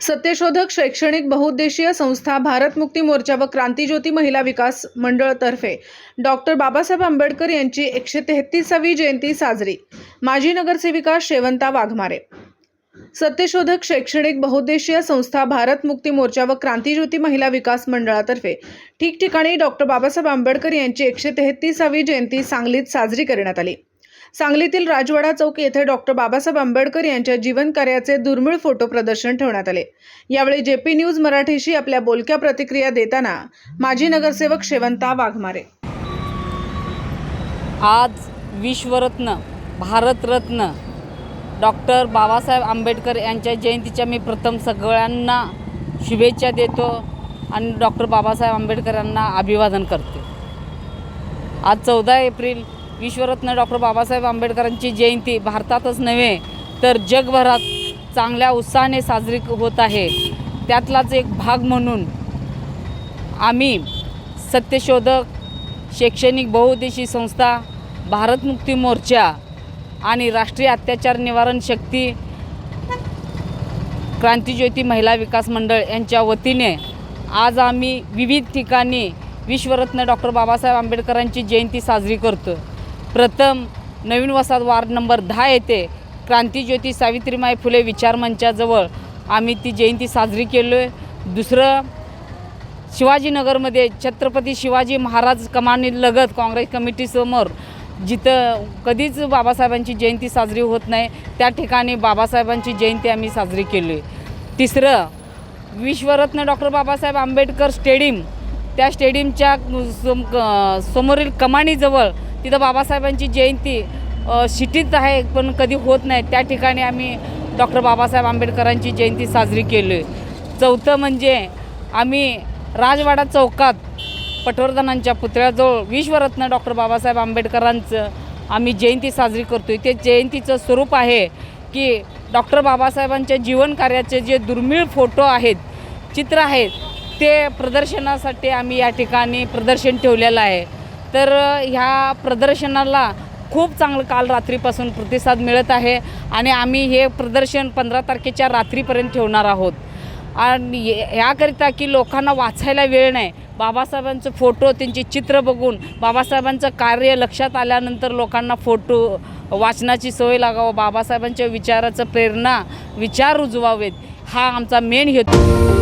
सत्यशोधक शैक्षणिक बहुउद्देशीय संस्था भारत मुक्ती मोर्चा व क्रांतीज्योती महिला विकास मंडळतर्फे डॉक्टर बाबासाहेब आंबेडकर यांची एकशे तेहतीसावी जयंती साजरी. माजी नगरसेविका शेवंता वाघमारे. सत्यशोधक शैक्षणिक बहुउद्देशीय संस्था भारत मुक्ती मोर्चा व क्रांतीज्योती महिला विकास मंडळातर्फे ठिकठिकाणी डॉक्टर बाबासाहेब आंबेडकर यांची एकशे तेहतीसावी जयंती सांगलीत साजरी करण्यात आली. सांगलीतील राजवाडा चौक येथे डॉक्टर बाबासाहेब आंबेडकर यांच्या जीवनकार्याचे दुर्मिळ फोटो प्रदर्शन ठेवण्यात आले. यावेळी जेपी न्यूज मराठीशी आपल्या बोलक्या प्रतिक्रिया देताना माजी नगरसेवक शेवंता वाघमारे. आज विश्वरत्न भारतरत्न डॉक्टर बाबासाहेब आंबेडकर यांच्या जयंतीच्या मी प्रथम सगळ्यांना शुभेच्छा देतो आणि डॉक्टर बाबासाहेब आंबेडकरांना अभिवादन करते. आज चौदा एप्रिल विश्वरत्न डॉक्टर बाबासाहेब आंबेडकरांची जयंती भारतातच नव्हे तर जगभरात चांगल्या उत्साहाने साजरी होत आहे. त्यातलाच एक भाग म्हणून आम्ही सत्यशोधक शैक्षणिक बहुउद्देशी संस्था भारत मुक्ती मोर्चा आणि राष्ट्रीय अत्याचार निवारण शक्ती क्रांतीज्योती महिला विकास मंडळ यांच्या वतीने आज आम्ही विविध ठिकाणी विश्वरत्न डॉक्टर बाबासाहेब आंबेडकरांची जयंती साजरी करतो प्रथम नवीन वसाहत वार्ड नंबर दहा येथे क्रांतीज्योती सावित्रीमाई फुले विचार मंचाजवळ आम्ही ती जयंती साजरी केलो आहे दुसरं शिवाजीनगरमध्ये छत्रपती शिवाजी महाराज कमानी लगत काँग्रेस कमिटीसमोर जिथं कधीच बाबासाहेबांची जयंती साजरी होत नाही त्या ठिकाणी बाबासाहेबांची जयंती आम्ही साजरी केली आहे तिसरं विश्वरत्न डॉक्टर बाबासाहेब आंबेडकर स्टेडियम त्या स्टेडियमच्या सम क- समोरील कमानीजवळ तिथं बाबासाहेबांची जयंती शिटीत सिटीत आहे पण कधी होत नाही. त्या ठिकाणी आम्ही डॉक्टर बाबासाहेब आंबेडकरांची जयंती साजरी केली. आहे चौथं म्हणजे आम्ही राजवाडा चौकात पटवर्धनांच्या पुतळ्याजवळ विश्वरत्न डॉक्टर बाबासाहेब आंबेडकरांचं आम्ही जयंती साजरी करतो आहे ते जयंतीचं स्वरूप आहे की डॉक्टर बाबासाहेबांच्या जीवनकार्याचे जे दुर्मिळ फोटो आहेत चित्र आहेत ते प्रदर्शनासाठी आम्ही या ठिकाणी प्रदर्शन ठेवलेलं आहे. तर ह्या प्रदर्शनाला खूप चांगलं काल रात्रीपासून प्रतिसाद मिळत आहे आणि आम्ही हे प्रदर्शन पंधरा तारखेच्या रात्रीपर्यंत ठेवणार आहोत. आणि ह्याकरिता की लोकांना वाचायला वेळ नाही. बाबासाहेबांचं फोटो त्यांची चित्र बघून बाबासाहेबांचं कार्य लक्षात आल्यानंतर लोकांना फोटो वाचनाची सवय लागावं. बाबासाहेबांच्या विचाराचं प्रेरणा विचार रुजवावेत. हा आमचा मेन हेतू.